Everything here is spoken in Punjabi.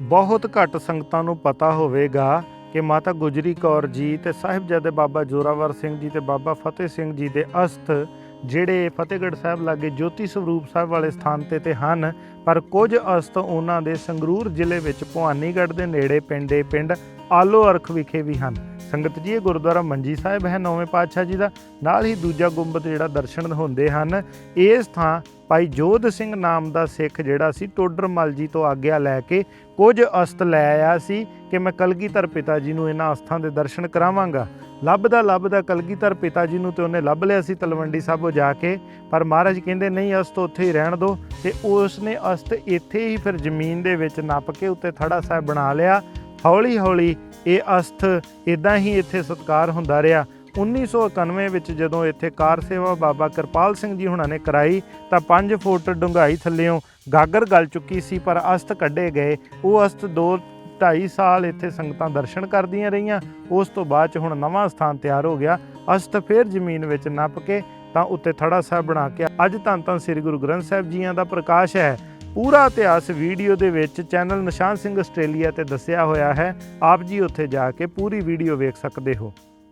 ਬਹੁਤ ਘੱਟ ਸੰਗਤਾਂ ਨੂੰ ਪਤਾ ਹੋਵੇਗਾ ਕਿ ਮਾਤਾ ਗੁਜਰੀ ਕੌਰ ਜੀ ਤੇ ਸਾਹਿਬਜ਼ਾਦੇ ਬਾਬਾ ਜੋਰਾਵਰ ਸਿੰਘ ਜੀ ਤੇ ਬਾਬਾ ਫਤਿਹ ਸਿੰਘ ਜੀ ਦੇ ਅਸਥ, ਜਿਹੜੇ ਫਤਿਹਗੜ੍ਹ ਸਾਹਿਬ ਲਾਗੇ ਜੋਤੀ ਸਰੂਪ ਸਾਹਿਬ ਵਾਲੇ ਸਥਾਨ ਤੇ ਤੇ ਹਨ, ਪਰ ਕੁਝ ਅਸਥ ਉਹਨਾਂ ਦੇ ਸੰਗਰੂਰ ਜ਼ਿਲ੍ਹੇ ਵਿੱਚ ਭਵਾਨੀਗੜ੍ਹ ਦੇ ਨੇੜੇ ਪਿੰਡੇ ਪਿੰਡ ਆਲੋ ਅਰਖ ਵਿਖੇ ਵੀ ਹਨ। ਸੰਗਤ ਜੀ, ਇਹ ਗੁਰਦੁਆਰਾ ਮੰਜੀ ਸਾਹਿਬ ਹੈ, ਨੌਵੇਂ ਪਾਤਸ਼ਾਹ ਜੀ ਦਾ। ਨਾਲ ਹੀ ਦੂਜਾ ਗੁੰਬਦ ਜਿਹੜਾ ਦਰਸ਼ਨ ਹੁੰਦੇ ਹਨ, ਇਸ ਥਾਂ ਭਾਈ ਜੋਧ ਸਿੰਘ ਨਾਮ ਦਾ ਸਿੱਖ ਜਿਹੜਾ ਸੀ, ਟੋਡਰਮਲ ਜੀ ਤੋਂ ਆਗਿਆ ਲੈ ਕੇ ਕੁਝ ਅਸਤ ਲੈ ਆਇਆ ਸੀ ਕਿ ਮੈਂ ਕਲਗੀਧਰ ਪਿਤਾ ਜੀ ਨੂੰ ਇਹਨਾਂ ਅਸਥਾਂ ਦੇ ਦਰਸ਼ਨ ਕਰਾਵਾਂਗਾ। ਲੱਭਦਾ ਲੱਭਦਾ ਕਲਗੀਧਰ ਪਿਤਾ ਜੀ ਨੂੰ ਤੇ ਉਹਨੇ ਲੱਭ ਲਿਆ ਸੀ ਤਲਵੰਡੀ ਸਾਬੋ ਜਾ ਕੇ। ਪਰ ਮਹਾਰਾਜ ਕਹਿੰਦੇ, ਨਹੀਂ, ਅਸਤ ਉੱਥੇ ਹੀ ਰਹਿਣ ਦਿਓ ਤੇ ਉਸ ਨੇ ਅਸਤ ਇੱਥੇ ਹੀ ਫਿਰ ਜ਼ਮੀਨ ਦੇ ਵਿੱਚ ਨੱਪ ਕੇ ਉੱਤੇ ਥੜਾ ਸਾਹਿਬ ਬਣਾ ਲਿਆ। ਹੌਲੀ ਹੌਲੀ ਇਹ ਅਸਥ ਇਦਾਂ ਹੀ ਇੱਥੇ ਸਤਕਾਰ ਹੁੰਦਾ ਰਿਹਾ। 1991 ਵਿੱਚ ਜਦੋਂ ਇੱਥੇ ਕਾਰ ਸੇਵਾ ਬਾਬਾ ਕਿਰਪਾਲ ਸਿੰਘ ਜੀ ਹੁਣਾਂ ਨੇ ਕਰਾਈ, ਤਾਂ 5 ਫੁੱਟ ਡੂੰਘਾਈ ਥੱਲਿਓਂ ਗਾਗਰ ਗਲ ਚੁੱਕੀ ਸੀ, ਪਰ ਅਸਥ ਕੱਢੇ ਗਏ। ਉਹ ਅਸਥ 2 2.5 ਸਾਲ ਇੱਥੇ ਸੰਗਤਾਂ ਦਰਸ਼ਨ ਕਰਦੀਆਂ ਰਹੀਆਂ। ਉਸ ਤੋਂ ਬਾਅਦ ਚ ਹੁਣ ਨਵਾਂ ਸਥਾਨ ਤਿਆਰ ਹੋ ਗਿਆ। ਅਸਥ ਫਿਰ ਜ਼ਮੀਨ ਵਿੱਚ ਨੱਪ ਕੇ ਤਾਂ ਉੱਤੇ ਥੜਾ ਸਾਹਿਬ ਬਣਾ ਕੇ ਅੱਜ ਧੰਨ ਧੰਨ ਸ੍ਰੀ ਗੁਰੂ ਗ੍ਰੰਥ ਸਾਹਿਬ ਜੀਆਂ ਦਾ ਪ੍ਰਕਾਸ਼ ਹੈ। ਪੂਰਾ ਇਤਿਹਾਸ ਵੀਡੀਓ ਦੇ ਵਿੱਚ ਚੈਨਲ ਨਿਸ਼ਾਨ ਸਿੰਘ ਆਸਟ੍ਰੇਲੀਆ ਤੇ ਦੱਸਿਆ ਹੋਇਆ ਹੈ। ਆਪ ਜੀ ਉੱਥੇ ਜਾ ਕੇ ਪੂਰੀ ਵੀਡੀਓ ਵੇਖ ਸਕਦੇ ਹੋ।